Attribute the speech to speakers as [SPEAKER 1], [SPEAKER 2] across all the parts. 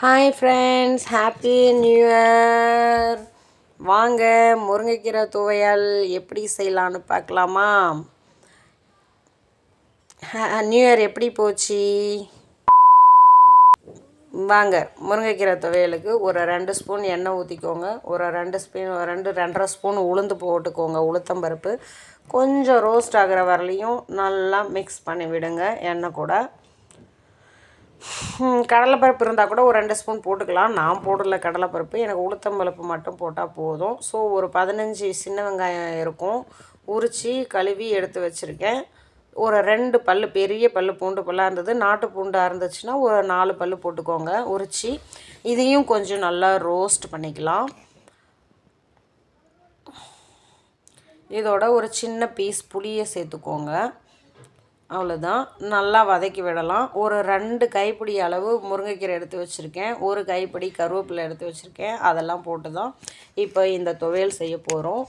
[SPEAKER 1] Hi friends happy new year வாங்க முருங்கைக்கீரை துவையல் எப்படி செய்யலான்னு பார்க்கலாமா? நியூ இயர் எப்படி போச்சு? வாங்க முருங்கைக்கீரை துவையலுக்கு ஒரு ரெண்டு ஸ்பூன் எண்ணெய் ஊற்றிக்கோங்க ஒரு ரெண்டு ஸ்பூன் ரெண்டு ரெண்டரை ஸ்பூன் உளுந்து போட்டுக்கோங்க உளுத்தம்பருப்பு கொஞ்சம் ரோஸ்ட் ஆகிற வரலையும் நல்லா மிக்ஸ் பண்ணி விடுங்க எண்ணெய் கூட. கடலைப்பருப்பு இருந்தால் கூட ஒரு ரெண்டு ஸ்பூன் போட்டுக்கலாம். நான் போடல கடலைப்பருப்பு. எனக்கு உளுத்தம்பருப்பு மட்டும் போட்டால் போதும். ஸோ ஒரு பதினஞ்சு சின்ன வெங்காயம் இருக்கும். உரித்து கழுவி எடுத்து வச்சுருக்கேன். ஒரு ரெண்டு பல் பெரிய பல் பூண்டு பல்லாக இருந்தது. நாட்டு பூண்டாக இருந்துச்சுன்னா ஒரு நாலு பல் போட்டுக்கோங்க. உரித்து இதையும் கொஞ்சம் நல்லா ரோஸ்ட் பண்ணிக்கலாம். இதோட ஒரு சின்ன பீஸ் புளியை சேர்த்துக்கோங்க. அவ்வளோதான் நல்லா வதக்கி விடலாம். ஒரு ரெண்டு கைப்பிடி அளவு முருங்கைக்கீரை எடுத்து வச்சுருக்கேன். ஒரு கைப்பிடி கருவேப்பிலை எடுத்து வச்சுருக்கேன். அதெல்லாம் போட்டு தான் இப்போ இந்த துவையல் செய்ய போகிறோம்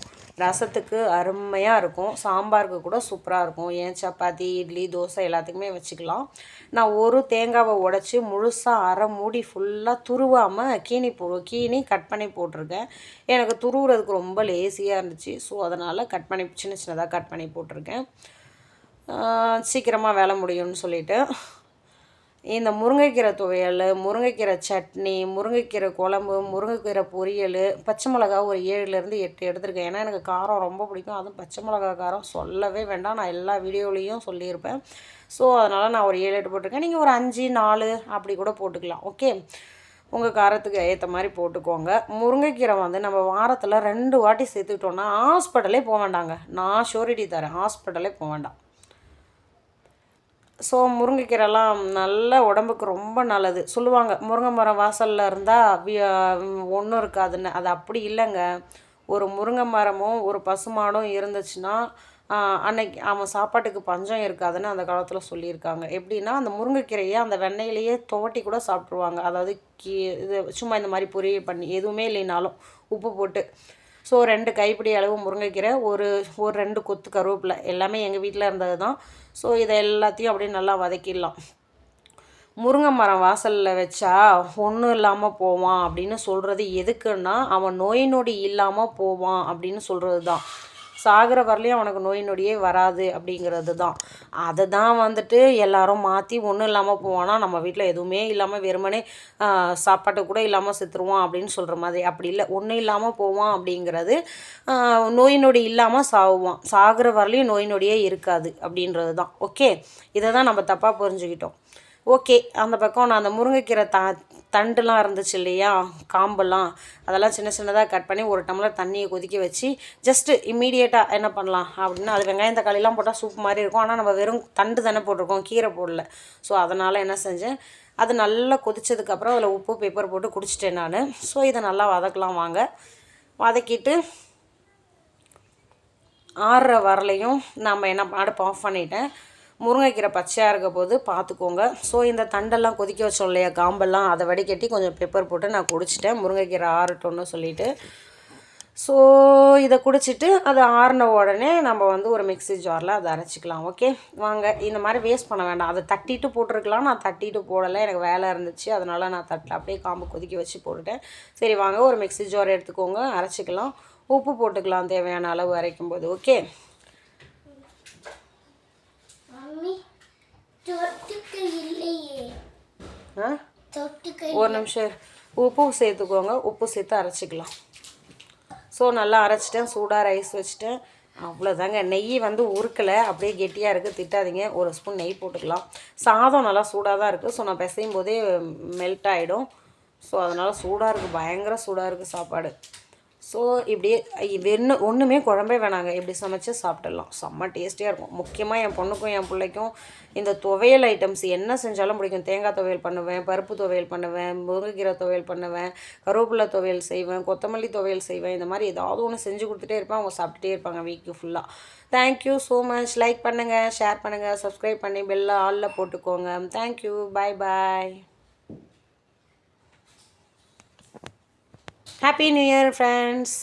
[SPEAKER 1] ரசத்துக்கு அருமையாக இருக்கும். சாம்பாருக்கு கூட சூப்பராக இருக்கும். ஏன் சப்பாத்தி இட்லி தோசை எல்லாத்துக்குமே வச்சுக்கலாம். நான் ஒரு தேங்காவை உடச்சி முழுசாக அரை மூடி ஃபுல்லாக துருவாமல் கீனி போ கீனி கட் பண்ணி போட்டிருக்கேன். எனக்கு துருவுறதுக்கு ரொம்ப லேசியாக இருந்துச்சு. ஸோ அதனால் கட் பண்ணி சின்ன சின்னதாக கட் பண்ணி போட்டிருக்கேன். சீக்கிரமாக வேலை முடியும்னு சொல்லிவிட்டு இந்த முருங்கைக்கீரை துவையல் முருங்கைக்கீரை சட்னி முருங்கைக்கீரை குழம்பு முருங்கைக்கீரை பொரியல் பச்சை மிளகா ஒரு ஏழுலேருந்து எட்டு எடுத்திருக்கேன். ஏன்னா எனக்கு காரம் ரொம்ப பிடிக்கும். அதுவும் பச்சை மிளகா காரம் சொல்லவே வேண்டாம். நான் எல்லா வீடியோலேயும் சொல்லியிருப்பேன். ஸோ அதனால் நான் ஒரு ஏழு எட்டு போட்டிருக்கேன். நீங்கள் ஒரு அஞ்சு நாலு அப்படி கூட போட்டுக்கலாம். ஓகே உங்கள் காரத்துக்கு ஏற்ற மாதிரி போட்டுக்கோங்க. முருங்கைக்கீரை வந்து நம்ம வாரத்தில் ரெண்டு வாட்டி சேர்த்துக்கிட்டோன்னா ஹாஸ்பிட்டலே போக வேண்டாங்க. நான் ஷோரிட்டி தரேன். ஹாஸ்பிட்டலே போக வேண்டாம். ஸோ முருங்கைக்கீரைலாம் நல்ல உடம்புக்கு ரொம்ப நல்லது. சொல்லுவாங்க முருங்கை மரம் வாசலில் இருந்தால் ஒன்றும் இருக்காதுன்னு. அது அப்படி இல்லைங்க. ஒரு முருங்கை மரமும் ஒரு பசுமாடும் இருந்துச்சுன்னா அன்னைக்கு அவன் சாப்பாட்டுக்கு பஞ்சம் இருக்காதுன்னு அந்த காலத்தில் சொல்லியிருக்காங்க. எப்படின்னா அந்த முருங்கைக்கீரையை அந்த வெண்ணெயிலேயே துவட்டி கூட சாப்பிட்ருவாங்க அதாவது கீ இது சும்மா இந்த மாதிரி பொரியல் பண்ணி எதுவுமே இல்லைனாலும் உப்பு போட்டு. ஸோ ரெண்டு கைப்பிடி அளவு முருங்கைக்கீரை ஒரு ஒரு ரெண்டு கொத்து கருவேப்பிலை எல்லாமே எங்கள் வீட்டில் இருந்தது தான் ஸோ இதை எல்லாத்தையும் அப்படியே நல்லா வதக்கிடலாம். முருங்கை மரம் வாசலில் வச்சா ஒன்றும் இல்லாமல் போவான் அப்படின்னு சொல்கிறது எதுக்குன்னா அவன் நோய் நொடி இல்லாமல் போவான் அப்படின்னு சொல்கிறது தான் சாகிற வரலையும் அவனுக்கு நோய் நொடியே வராது அப்படிங்கிறது தான். அதை தான் வந்துட்டு எல்லாரும் மாற்றி ஒன்றும் இல்லாமல் போவானா நம்ம வீட்டில் எதுவுமே இல்லாமல் வெறுமனே சாப்பாட்டு கூட இல்லாமல் செத்துருவான் அப்படின்னு சொல்கிற மாதிரி. அப்படி இல்லை ஒன்றும் இல்லாமல் போவான் அப்படிங்கிறது நோய் நொடி இல்லாமல் சாகுவான். சாகிற வரலையும் நோய் நொடியே இருக்காது அப்படின்றது தான். ஓகே? இதை தான் நம்ம தப்பாக புரிஞ்சுக்கிட்டோம். ஓகே அந்த பக்கம் நான் அந்த முருங்கைக்கீரை தா தண்டுலாம் இருந்துச்சு இல்லையா? காம்பெல்லாம். அதெல்லாம் சின்ன சின்னதாக கட் பண்ணி ஒரு டம்ளர் தண்ணியை கொதிக்க வச்சு ஜஸ்ட்டு இம்மீடியட்டாக என்ன பண்ணலாம் அப்படின்னா அது வெங்காயம் தக்காளிலாம் போட்டால் சூப் மாதிரி இருக்கும். ஆனால் நம்ம வெறும் தண்டு தானே போட்டிருக்கோம் கீரை போடல. ஸோ அதனால் என்ன செஞ்சேன் அது நல்லா கொதிச்சதுக்கப்புறம் அதில் உப்பு பேப்பர் போட்டு குடிச்சிட்டேன் நான். ஸோ இதை நல்லா வதக்கலாம் வாங்க. வதக்கிட்டு ஆறுற வரலையும் நம்ம என்ன அடுப்பு ஆஃப் பண்ணிட்டேன். முருங்கைக்கீரை பச்சையாக இருக்க போது பார்த்துக்கோங்க ஸோ இந்த தண்டெல்லாம் கொதிக்க வச்சோம் இல்லையா காம்பெல்லாம் அதை வடிகட்டி கொஞ்சம் பெப்பர் போட்டு நான் குடிச்சிட்டேன். முருங்கைக்கீரை ஆறட்டோன்னு சொல்லிவிட்டு ஸோ இதை குடிச்சிட்டு அது ஆறின உடனே நம்ம வந்து ஒரு மிக்சி ஜாரில் அதை அரைச்சிக்கலாம் ஓகே வாங்க இந்த மாதிரி வேஸ்ட் பண்ண வேண்டாம். அதை தட்டிட்டு போட்டிருக்கலாம். நான் தட்டிட்டு போடலை எனக்கு வேலை இருந்துச்சு. அதனால் நான் தட்டில் அப்படியே காம்பு கொதிக்க வச்சு போட்டுட்டேன். சரி வாங்க ஒரு மிக்சி ஜார் எடுத்துக்கோங்க அரைச்சிக்கலாம். உப்பு போட்டுக்கலாம் தேவையான அளவு அரைக்கும் போது ஓகே ஒரு நிமிஷம் உப்பு சேர்த்துக்கோங்க. உப்பு சேர்த்து அரைச்சிக்கலாம். ஸோ நல்லா அரைச்சிட்டேன். சூடாக ரைஸ் வச்சுட்டேன். அவ்வளோதாங்க நெய் வந்து உருக்கலை. அப்படியே கெட்டியாக இருக்குது திட்டாதீங்க. ஒரு ஸ்பூன் நெய் போட்டுக்கலாம். சாதம் நல்லா சூடாக தான் இருக்குது ஸோ நான் பிசையும் போதே மெல்ட் ஆகிடும் ஸோ அதனால் சூடாக இருக்குது பயங்கர சூடாக இருக்குது சாப்பாடு. ஸோ இப்படியே வெண்ணு ஒன்றுமே குழம்பே வேணாங்க. இப்படி சமைச்சு சாப்பிட்டுடலாம். செம்ம டேஸ்டியாக இருக்கும். முக்கியமாக என் பொண்ணுக்கும் என் பிள்ளைக்கும் இந்த துவையல் ஐட்டம்ஸ் என்ன செஞ்சாலும் பிடிக்கும். தேங்காய் துவையல் பண்ணுவேன் பருப்பு துவையல் பண்ணுவேன் முருங்கைக்கீரை துவையல் பண்ணுவேன் கருவேப்பிலை துவையல் செய்வேன் கொத்தமல்லி துவையல் செய்வேன். இந்த மாதிரி ஏதாவது ஒன்று செஞ்சு கொடுத்துட்டே இருப்பேன். அவங்க சாப்பிட்டுட்டே இருப்பாங்க வீக்கு ஃபுல்லாக thank you so much like பண்ணுங்கள் ஷேர் பண்ணுங்கள் சப்ஸ்கிரைப் பண்ணி பெல்ல ஆளில் போட்டுக்கோங்க. Thank you bye bye happy new year friends